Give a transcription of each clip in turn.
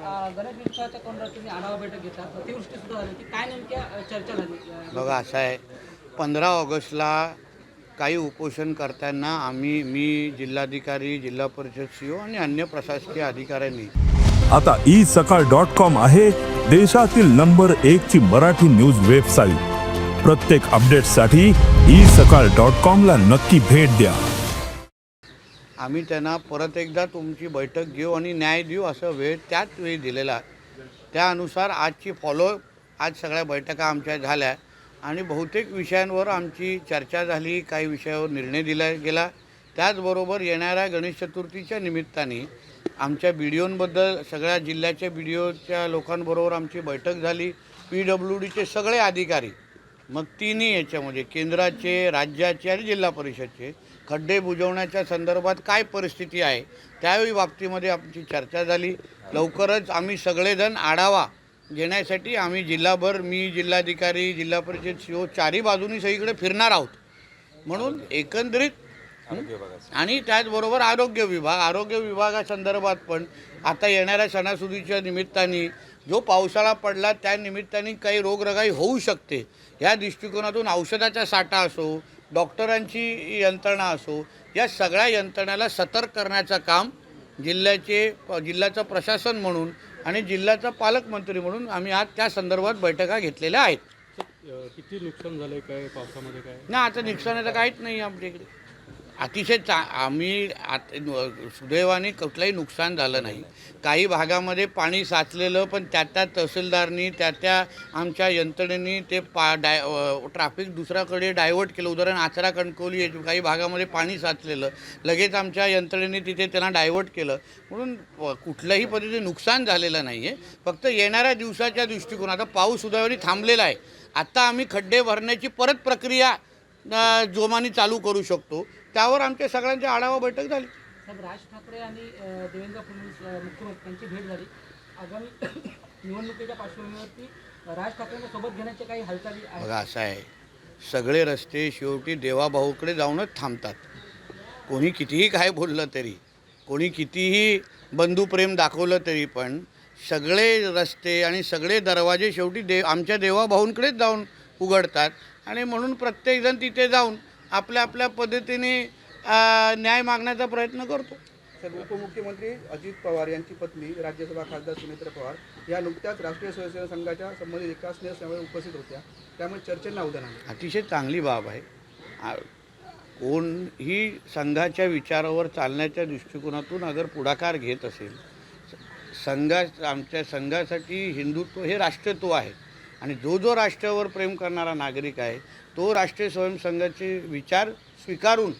अ, गणेश उत्सवाच्या तोंडावर तुम्ही आढावा बैठक घेता अतिवृष्टी सुद्धा झाली होती. काय नेमक्या अ, चर्चा झाली? अ, बघा असं आहे. पंधरा ऑगस्टला काही उपोषण करताना आम्ही मी जिल्हाधिकारी जिल्हा परिषद सी आणि अन्य प्रशासकीय अधिकाऱ्यांनी. आता ई सकाळ डॉट कॉम आहे देशातील नंबर एक ची मराठी न्यूज वेबसाईट. प्रत्येक अपडेटसाठी ई सकाळ डॉट कॉम ला नक्की भेट द्या. आम्ही त्यांना परत एकदा तुमची बैठक घेऊ आणि न्याय देऊ असं वेळ त्याच वेळी दिलेला. त्यानुसार आजची फॉलो आज सगळ्या बैठका आमच्या झाल्या आणि बहुतेक विषयांवर आमची चर्चा झाली काही विषयावर निर्णय दिला गेला. त्याचबरोबर येणाऱ्या गणेश चतुर्थीच्या निमित्ताने आमच्या बी डी ओंबद्दल सगळ्या जिल्ह्याच्या बी डी ओच्या लोकांबरोबर आमची बैठक झाली. पी डब्ल्यू डीचे सगळे अधिकारी मग तिन्ही याच्यामध्ये केंद्राचे राज्याचे आणि जिल्हा परिषदचे खड्डे बुजवण्याच्या संदर्भात काय परिस्थिती आहे त्यावेळी बाबतीमध्ये आमची चर्चा झाली. लवकरच आम्ही सगळेजण आढावा घेण्यासाठी आम्ही जिल्हाभर मी जिल्हाधिकारी जिल्हा परिषद सी ओ चारही बाजूनी सगळीकडे फिरणार आहोत. म्हणून एकंदरीत आणि त्याचबरोबर आरोग्य विभाग आरोग्य विभागासंदर्भात पण आता येणाऱ्या सणासुदीच्या निमित्ताने जो पावसाळा पडला त्या निमित्ताने काही रोगराई होऊ शकते. या दृष्टिकोनातून औषधाचा साठा असो डॉक्टरांची यंत्रणा असो या सगळ्या यंत्रणेला सतर्क करण्याचं काम जिल्ह्याचे जिल्ह्याचं प्रशासन म्हणून आणि जिल्ह्याचा पालकमंत्री म्हणून आम्ही आज त्या संदर्भात बैठका घेतलेल्या आहेत. किती नुकसान झालंय काय? पावसामध्ये काय? ना आता नुकसानाचं काहीच नाही आमच्या इकडे अतिशय चा आम्ही आत सुदैवाने कुठलंही नुकसान झालं नाही. काही भागामध्ये पाणी साचलेलं पण त्या त्या तहसीलदारनी त्या त्या आमच्या यंत्रणेनी ते पा डाय ट्राफिक ट्रॅफिक दुसऱ्याकडे डायव्हर्ट केलं. उदाहरण आचरा कणकवली काही भागामध्ये पाणी साचलेलं. लगेच आमच्या यंत्रणेने तिथे त्यांना डायव्हर्ट केलं. म्हणून कुठल्याही पद्धतीने नुकसान झालेलं नाही आहे फक्त येणाऱ्या दिवसाच्या दृष्टिकोन आता पाऊस सुदैवाने थांबलेला आहे. आता आम्ही खड्डे भरण्याची परत प्रक्रिया जोमाने चालू करू शकतो. त्यावर आमच्या सगळ्यांची आढावा बैठक झाली. राज ठाकरे आणि देवेंद्र फडणवीस अ, मुख्यमंत्री यांची भेट झाली. आगामी निवडणुकीच्या पार्श्वभूमीवरती राज ठाकरेंच्या सोबत घेण्याचे काही हालचाली बघा असं आहे सगळे रस्ते शेवटी देवाभाऊकडे जाऊनच थांबतात. कोणी कितीही काय बोललं तरी कोणी कितीही बंधुप्रेम दाखवलं तरी पण सगळे रस्ते आणि सगळे दरवाजे शेवटी दे आमच्या देवाभाऊंकडेच जाऊन उघडतात. आणि म्हणून प्रत्येकजण तिथे जाऊन आपल्या आपल्या पद्धतीने न्याय मागण्याचा प्रयत्न करतो. तर उपमुख्यमंत्री अजित पवार यांची पत्नी राज्यसभा खासदार सुनेत्र पवार या नुकत्याच राष्ट्रीय स्वयंसेवक संघाच्या संबंधित एका स्नेहसभेत उपस्थित होत्या. त्यामुळे चर्चेला उदाहरण आले अतिशय चांगली बाब आहे. कोणही संघाच्या विचारावर चालण्याच्या दृष्टिकोनातून अगर पुढाकार घेत असेल संघा आमच्या संघासाठी हिंदुत्व हे राष्ट्रत्व आहे. आणि जो जो राष्ट्रावर प्रेम करणारा नागरिक आहे तो राष्ट्रीय स्वयंसंघाचे विचार स्वीकारून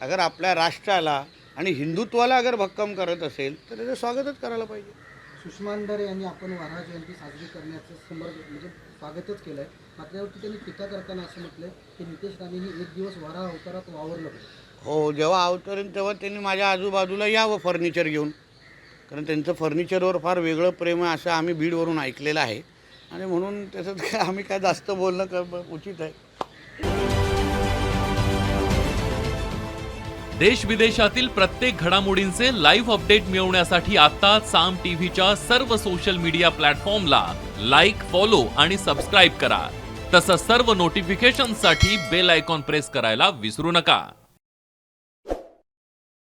अगर आपल्या राष्ट्राला आणि हिंदुत्वाला अगर भक्कम करत असेल तर त्याचं स्वागतच करायला पाहिजे. सुषमा अंधारे यांनी आपण वारहा जयंती साजरी करण्याचं समर म्हणजे स्वागतच केलं आहे मात्र यावरती त्यांनी टीका करताना असं म्हटलं की नितेश राणेंनी एक दिवस वारा अवतारात वावरलं हो जेव्हा अवतरेन तेव्हा त्यांनी माझ्या आजूबाजूला यावं फर्निचर घेऊन. कारण त्यांचं फर्निचरवर फार वेगळं प्रेम आहे असं आम्ही बीडवरून ऐकलेलं आहे. आणि म्हणून त्याच्यात काय आम्ही काय जास्त बोलणं क उचित आहे. देश विदेशातील प्रत्येक घडामोडींचे लाईव्ह अपडेट मिळवण्यासाठी आता साम टीव्हीच्या सर्व सोशल मीडिया प्लॅटफॉर्मला लाईक फॉलो आणि सबस्क्राईब करा. तसंच सर्व नोटिफिकेशनसाठी बेल आयकॉन प्रेस करायला विसरू नका.